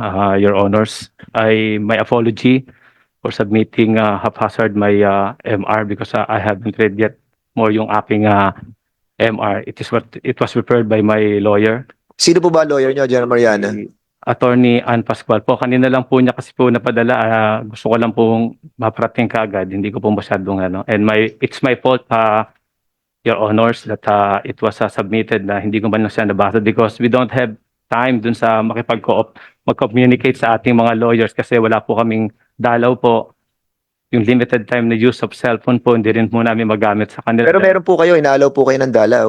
uh, Your Honors. I my apology for submitting uh, haphazard my uh, MR because uh, I haven't read yet more yung aking uh, MR. It is what it was prepared by my lawyer, Sino po ba lawyer niyo, General Mariana? Attorney Ann Pascual po. Kanina lang po niya kasi po napadala. ah, gusto ko lang pong maparating kaagad. Hindi ko po masyadong ano. And my it's my fault uh, Your Honors that uh, it was uh, submitted na hindi ko man lang siya nabasa because we don't have time dun sa makipag-coop, mag-communicate sa ating mga lawyers kasi wala po kaming dalaw po. Yung limited time na use of cellphone po, hindi rin po namin magamit sa kanila. Pero meron po kayo, inaalaw po kayo ng dalaw.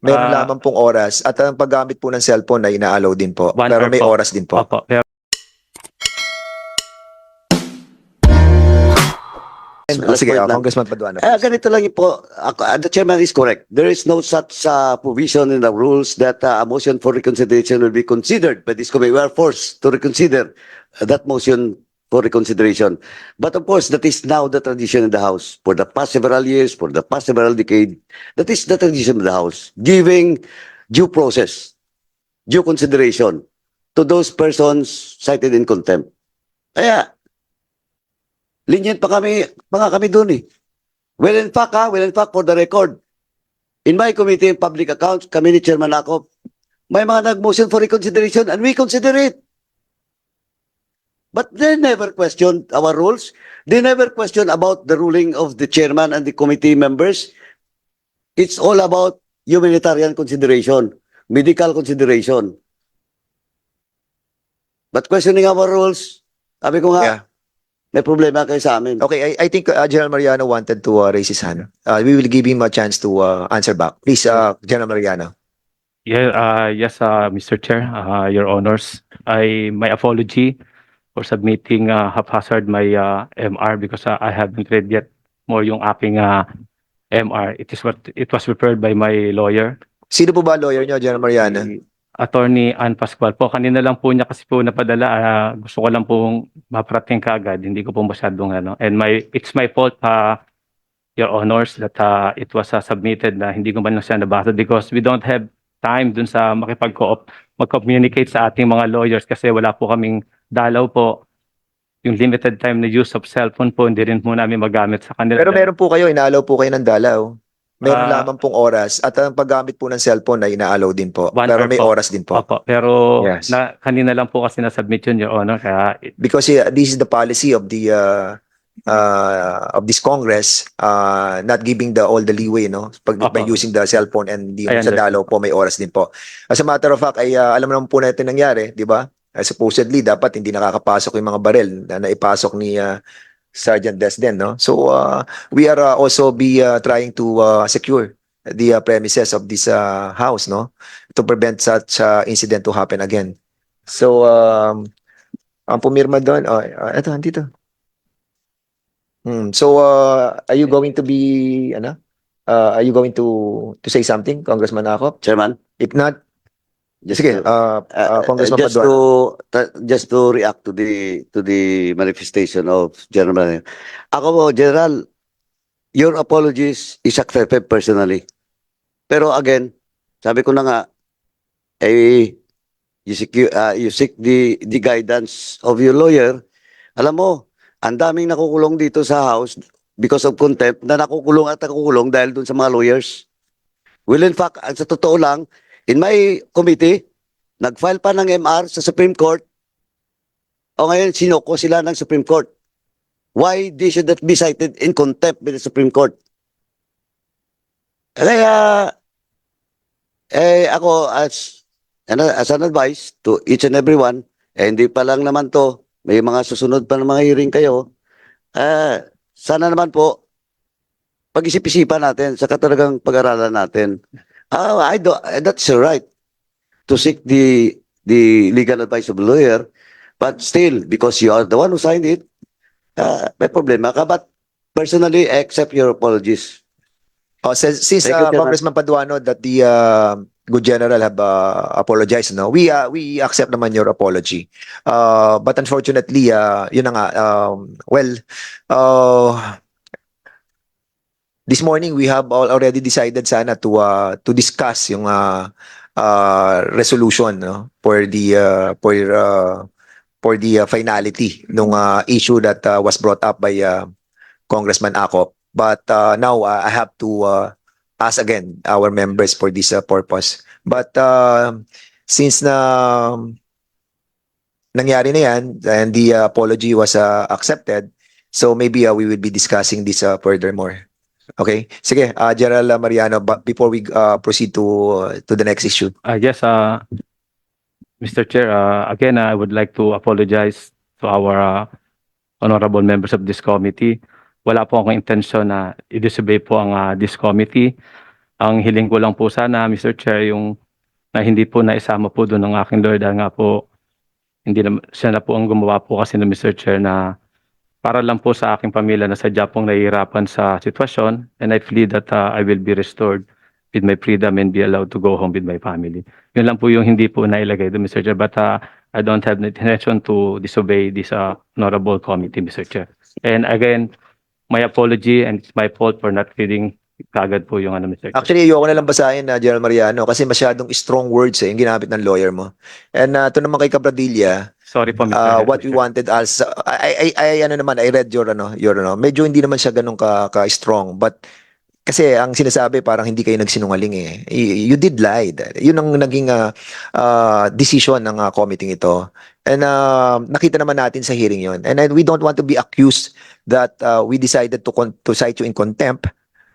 Meron Ah. lamang pong oras at ang paggamit po ng cellphone ay inaalaw din po. One Pero hour may po. oras din po. Opo, pero And, So, sige, wait ah, lang. Congressman Paduano. Eh, ganito lang po. Uh, the chairman is correct. There is no such uh, provision in the rules that uh, a motion for reconsideration will be considered by this committee. We are forced to reconsider uh, that motion for reconsideration. But of course, that is now the tradition in the House. For the past several years, for the past several decades, that is the tradition of the House. Giving due process, due consideration to those persons cited in contempt. Kaya, lenient pa kami, nga kami doon eh. Well, in fact, ha, well, in fact, for the record, in my committee on public accounts, kami ni Chairman Akop, may mga nag-motion for reconsideration and we consider it. But they never questioned our rules. They never questioned about the ruling of the chairman and the committee members. It's all about humanitarian consideration, medical consideration. But questioning our rules, sabi ko nga, Yeah. May problema kayo sa amin. Okay, I, I think uh, General Mariano wanted to uh, raise his hand. Uh, we will give him a chance to uh, answer back. Please, uh, General Mariano. Yeah, uh, yes, uh, Mr. Chair, uh, Your Honors. I my apology for submitting uh, haphazard my uh, MR because uh, I haven't read yet more yung aking uh, MR. It is what it was prepared by my lawyer, Sino po ba lawyer niyo, General Mariana? Attorney Ann Pascual po. Kanina lang po niya kasi po napadala. ah, gusto ko lang pong maparating kaagad. Hindi ko po masyadong ano. And my it's my fault uh, Your Honors that uh, it was uh, submitted na hindi ko man lang siya nabasa because we don't have time dun sa makipag-coop, mag-communicate sa ating mga lawyers kasi wala po kaming dalaw po. Yung limited time na use of cellphone po, hindi rin po namin magamit sa kanila. Pero meron po kayo, inaalaw po kayo ng dalaw. Meron Ah. lamang pong oras at ang paggamit po ng cellphone ay inaalaw din po. Pero may po. oras din po. Opo, pero Yes. na, kanina lang po kasi na-submit yun, Your Honor. Kaya because uh, this is the policy of the uh, uh, of this Congress uh, not giving the all the leeway no pag Opo. by using the cellphone and the I sa dalaw po may oras din po as a matter of fact ay uh, alam naman po natin nangyari di ba Uh, supposedly dapat hindi nakakapasok yung mga barel na naipasok ni uh, Sergeant Desden no so uh, we are uh, also be uh, trying to uh, secure the uh, premises of this uh, house no to prevent such uh, incident to happen again so um, ang pumirma doon, oh, uh, eto, andito. Hmm. So, uh, are you going to be, ano? Uh, are you going to to say something, Congressman Akop? Chairman? If not, Just sige, to- uh, uh, Uh, Congressman just Paduano. to just to react to the to the manifestation of General. Ako po, General, your apologies is accepted personally. Pero again, sabi ko na nga, eh, you seek, uh, you seek the, the guidance of your lawyer. Alam mo, ang daming nakukulong dito sa House because of contempt na nakukulong at nakukulong dahil dun sa mga lawyers. Well, in fact, sa totoo lang, in my committee, nag-file pa ng MR sa Supreme Court. O ngayon, sinoko sila ng Supreme Court. Why they should not be cited in contempt by the Supreme Court? Kaya, eh, ako as, ano, as an advice to each and everyone, eh, hindi pa lang naman to, may mga susunod pa ng mga hearing kayo, eh, sana naman po, pag-isip-isipan natin, sa talagang pag-aralan natin. Ah, I do, that's your right to seek the the legal advice of a lawyer, but still, because you are the one who signed it, uh, may problema ka. But personally, I accept your apologies. Oh, since, since Thank you, uh, Chairman. Congressman Paduano that the uh, good general have uh, apologized, no? We uh, we accept naman your apology. Uh, but unfortunately, uh, yun na nga, um, well, uh, this morning we have al- already decided sana to uh, to discuss yung uh, uh, resolution no for the uh, for uh, for the uh, finality nung uh, issue that uh, was brought up by uh, Congressman Acop. But uh, now uh, I have to uh, ask again our members for this uh, purpose. But uh, since na nangyari na yan and the uh, apology was uh, accepted, so maybe uh, we will be discussing this uh, furthermore. Okay? Sige, uh, General Mariano, but before we uh, proceed to to the next issue. Uh, yes, uh, Mr. Chair, uh, again, I would like to apologize to our uh, honorable members of this committee. Wala po akong intensyon na i-disobey po ang uh, this committee. Ang hiling ko lang po sana, Mr. Chair, yung na hindi po naisama po doon ng aking lawyer dahil nga po hindi na, siya na po ang gumawa po kasi ng Mr. Chair na para lang po sa aking pamilya na sadya pong nahihirapan sa sitwasyon and I plead that uh, I will be restored with my freedom and be allowed to go home with my family. Yun lang po yung hindi po nailagay doon, Mr. Chair. But uh, I don't have the intention to disobey this uh, honorable committee, Mr. Chair. And again, my apology and it's my fault for not reading kagad po yung ano, Mr. Chair. Actually, ayoko na lang basahin na General Mariano kasi masyadong strong words eh, yung ginamit ng lawyer mo. And uh, ito naman kay Cabradilla, Sorry po, Mr. uh, Chair. what we wanted as I, I, I, ano naman, I read your ano, your ano, medyo hindi naman siya ganun ka, ka strong but kasi ang sinasabi parang hindi kayo nagsinungaling eh. You, you did lie. Yun ang naging uh, uh, decision ng uh, committee ito. And uh, nakita naman natin sa hearing yon. And then we don't want to be accused that uh, we decided to con- to cite you in contempt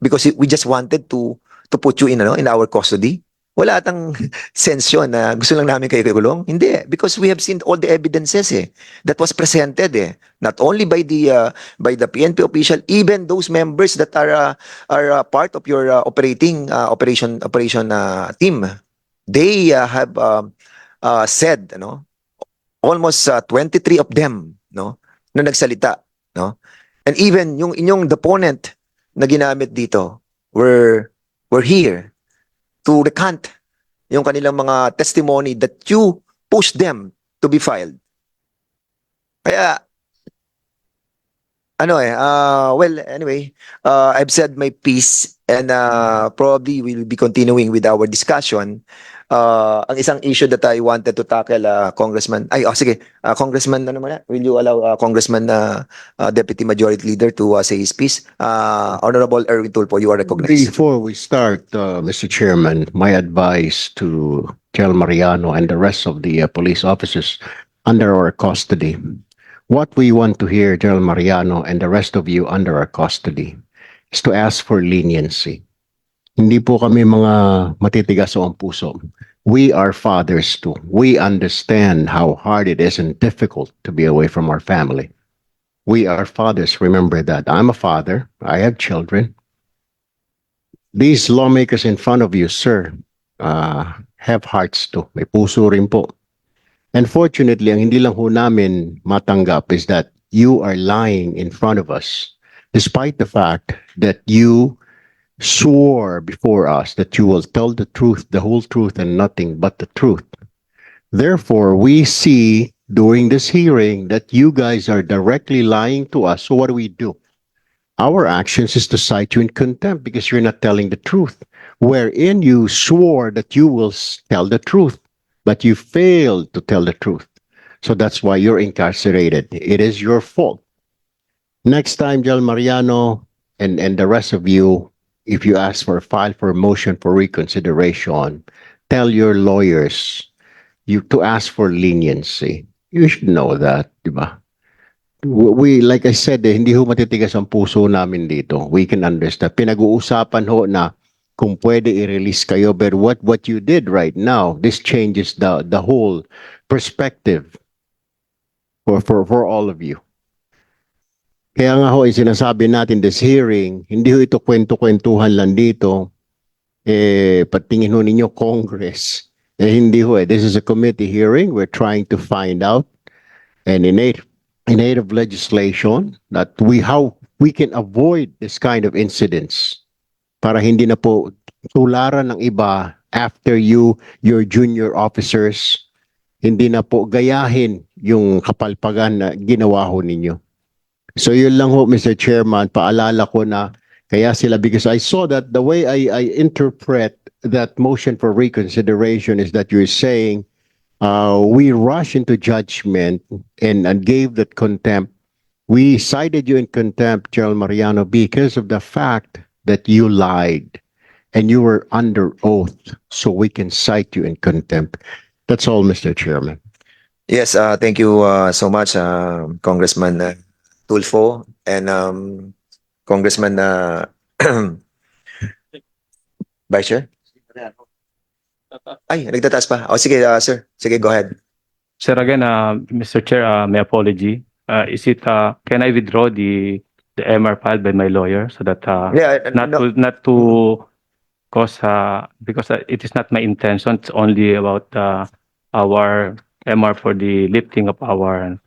because we just wanted to to put you in ano in our custody. Wala atang sense yun na gusto lang namin kayo kulong. Hindi, because we have seen all the evidences eh that was presented eh. Not only by the uh, by the PNP official, even those members that are uh, are uh, part of your uh, operating uh, operation operation uh, team. They uh, have um, uh, said, no, almost uh, 23 of them, no, na nagsalita, no. And even yung inyong deponent na ginamit dito were were here to recant yung kanilang mga testimony that you pushed them to be filed. Kaya ano eh, uh, well, anyway, uh, I've said my piece and uh, probably we'll be continuing with our discussion. Uh, ang isang issue that I wanted to tackle, uh, Congressman, ay, oh, sige, uh, Congressman, ano naman, will you allow uh, Congressman uh, uh, Deputy Majority Leader to uh, say his piece? Uh, Honorable Erwin Tulfo, you are recognized. Before we start, uh, Mr. Chairman, my advice to General Mariano and the rest of the uh, police officers under our custody. What we want to hear, General Mariano and the rest of you under our custody, is to ask for leniency. Hindi po kami mga matitigas o ang puso. We are fathers too. We understand how hard it is and difficult to be away from our family. We are fathers. Remember that. I'm a father. I have children. These lawmakers in front of you, sir, uh, have hearts too. May puso rin po. And fortunately, ang hindi lang ho namin matanggap is that you are lying in front of us, despite the fact that you swore before us that you will tell the truth, the whole truth, and nothing but the truth. Therefore, we see during this hearing that you guys are directly lying to us. So what do we do? Our actions is to cite you in contempt because you're not telling the truth, wherein you swore that you will tell the truth, but you failed to tell the truth. So that's why you're incarcerated. It is your fault. Next time, Jel Mariano and, and the rest of you, if you ask for a file for a motion for reconsideration, tell your lawyers you to ask for leniency. You should know that, di ba? We, like I said, eh, hindi ho matitigas ang puso namin dito. We can understand. Pinag-uusapan ho na kung pwede i-release kayo, but what, what you did right now, this changes the, the whole perspective for, for, for all of you. Kaya nga ho, yung sinasabi natin this hearing, hindi ho ito kwento-kwentuhan lang dito. Eh, patingin ho ninyo Congress. Eh, hindi ho eh. This is a committee hearing. We're trying to find out and in aid, in aid of legislation that we, how we can avoid this kind of incidents para hindi na po tularan ng iba after you, your junior officers, hindi na po gayahin yung kapalpagan na ginawa ho ninyo. So yun lang ho, Mr. Chairman, paalala ko na kaya sila because I saw that the way I, I interpret that motion for reconsideration is that you're saying uh, we rush into judgment and, and gave that contempt. We cited you in contempt, General Mariano, because of the fact that you lied and you were under oath, so we can cite you in contempt. That's all, Mr. Chairman. Yes, uh, thank you uh, so much, uh, Congressman uh, Tulfo and um, Congressman uh, Vice Chair. Ay, nagtataas pa. O sige, uh, sir. Sige, go ahead. Sir, again, uh, Mr. Chair, uh, my apology. Uh, is it, uh, can I withdraw the, the MR filed by my lawyer so that, uh, Yeah, uh, not no, to, not to cause, uh, because uh, it is not my intention. It's only about, uh, our MR for the lifting of our,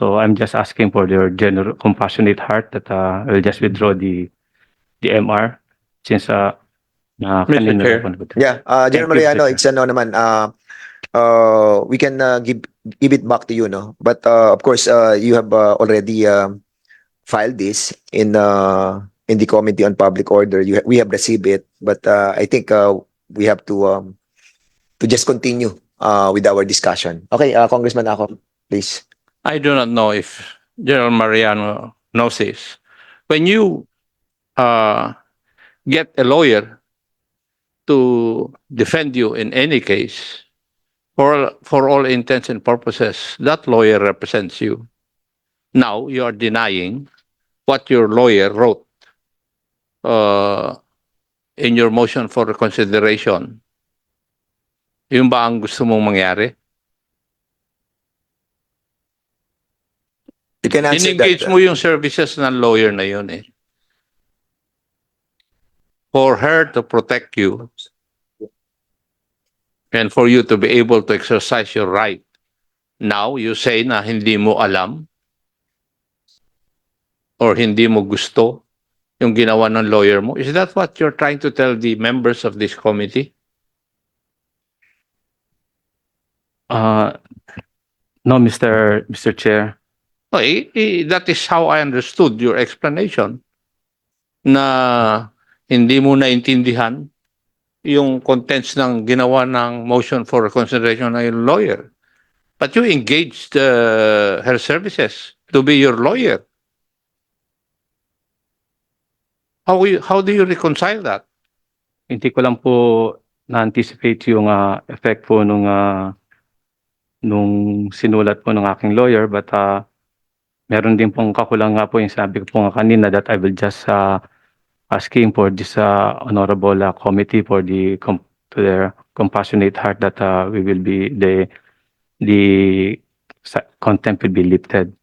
so I'm just asking for your general compassionate heart that, uh, I'll just withdraw the, the MR since, uh, uh, kanina Chair. po- yeah, uh, General Thank you, Mariano, Mr. it's ano naman, uh, uh, we can uh, give, give it back to you, no? But uh, of course, uh, you have uh, already um filed this in uh, in the Committee on Public Order. You ha- we have received it, but uh, I think uh, we have to um, to just continue uh, with our discussion. Okay, uh, Congressman ako, please. I do not know if General Mariano knows this. When you uh, get a lawyer to defend you in any case, for for all intents and purposes, that lawyer represents you. Now you are denying what your lawyer wrote uh, in your motion for reconsideration. Yun ba ang gusto mong mangyari? You can answer In-engage that. mo yung services ng lawyer na yun eh. For her to protect you and for you to be able to exercise your right. Now, you say na hindi mo alam or hindi mo gusto yung ginawa ng lawyer mo. Is that what you're trying to tell the members of this committee? Uh, no, Mr. Mr. Chair. No, eh, eh, that is how I understood your explanation. Na hindi mo naintindihan yung contents ng ginawa ng motion for reconsideration ng lawyer. But you engaged uh, her services to be your lawyer. How, you, how do you reconcile that? Hindi ko lang po na-anticipate yung uh, effect po nung uh, nung sinulat po ng aking lawyer but uh, meron din pong kakulang nga po yung sabi ko po nga kanina that I will just uh, asking for this uh, honorable uh, committee for the com- to their compassionate heart that uh, we will be the the contempt will be lifted.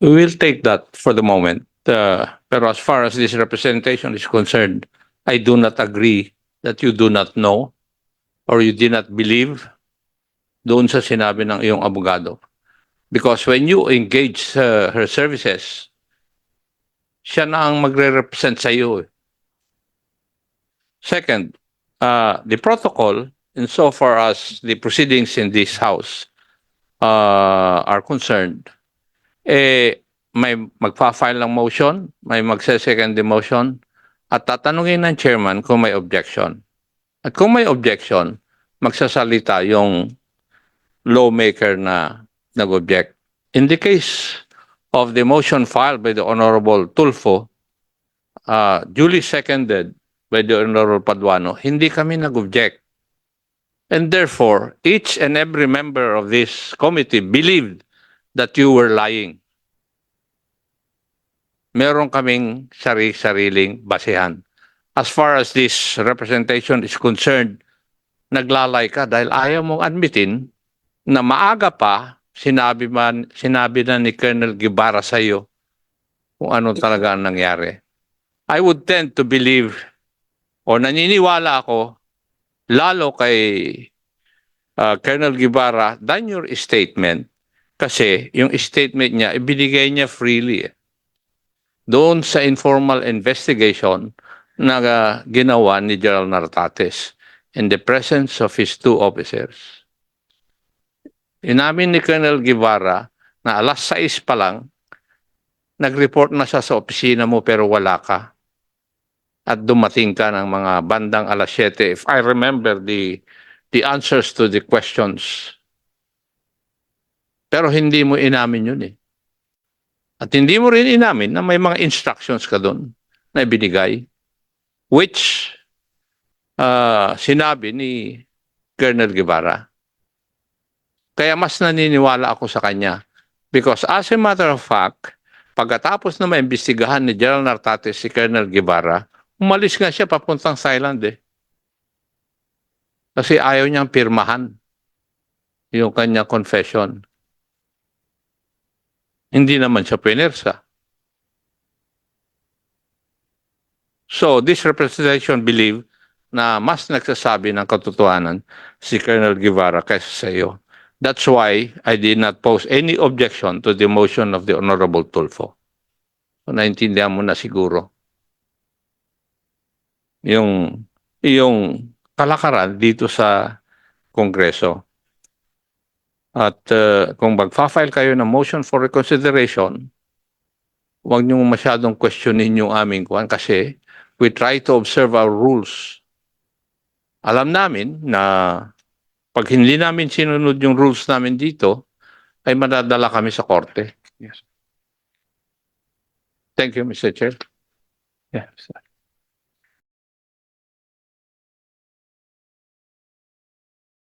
We will take that for the moment. Uh, pero as far as this representation is concerned, I do not agree that you do not know or you did not believe doon sa sinabi ng iyong abogado. Because when you engage uh, her services, siya na ang magre-represent sa iyo. eh. Second, uh, the protocol, insofar as the proceedings in this house uh, are concerned, eh, may magpa-file ng motion, may magse-second the motion, at tatanungin ng chairman kung may objection. At kung may objection, magsasalita yung lawmaker na nag-object. In the case of the motion filed by the Honorable Tulfo, uh, duly seconded by the Honorable Paduano, hindi kami nag-object. And therefore, each and every member of this committee believed that you were lying meron kaming sari-sariling basehan. As far as this representation is concerned, naglalay ka dahil ayaw mong admitin na maaga pa sinabi man sinabi na ni Colonel Guevara sa iyo kung ano talaga ang nangyari. I would tend to believe o naniniwala ako lalo kay uh, Colonel Guevara than your statement kasi yung statement niya ibinigay niya freely eh doon sa informal investigation na uh, ginawa ni General Nartates in the presence of his two officers. Inamin ni Colonel Guevara na alas 6 pa lang, nag-report na siya sa opisina mo pero wala ka. At dumating ka ng mga bandang alas 7. If I remember the the answers to the questions Pero hindi mo inamin yun eh. At hindi mo rin inamin na may mga instructions ka doon na ibinigay which ah, sinabi ni Colonel Guevara. Kaya mas naniniwala ako sa kanya because as a matter of fact, pagkatapos na maimbestigahan ni General Nartates si Colonel Guevara, umalis nga siya papuntang Thailand eh. Kasi ayaw niyang pirmahan yung kanya confession. Hindi naman siya pinersa. So, this representation believe na mas nagsasabi ng katotohanan si Colonel Guevara kaysa sa iyo. That's why I did not pose any objection to the motion of the Honorable Tulfo. So, naintindihan mo na siguro yung yung kalakaran dito sa Kongreso. At uh, kung magfa-file kayo ng motion for reconsideration, huwag niyo masyadong questionin yung aming kuan kasi we try to observe our rules. Alam namin na pag hindi namin sinunod yung rules namin dito, ay madadala kami sa korte. Yes. Thank you, Mr. Chair. Yeah.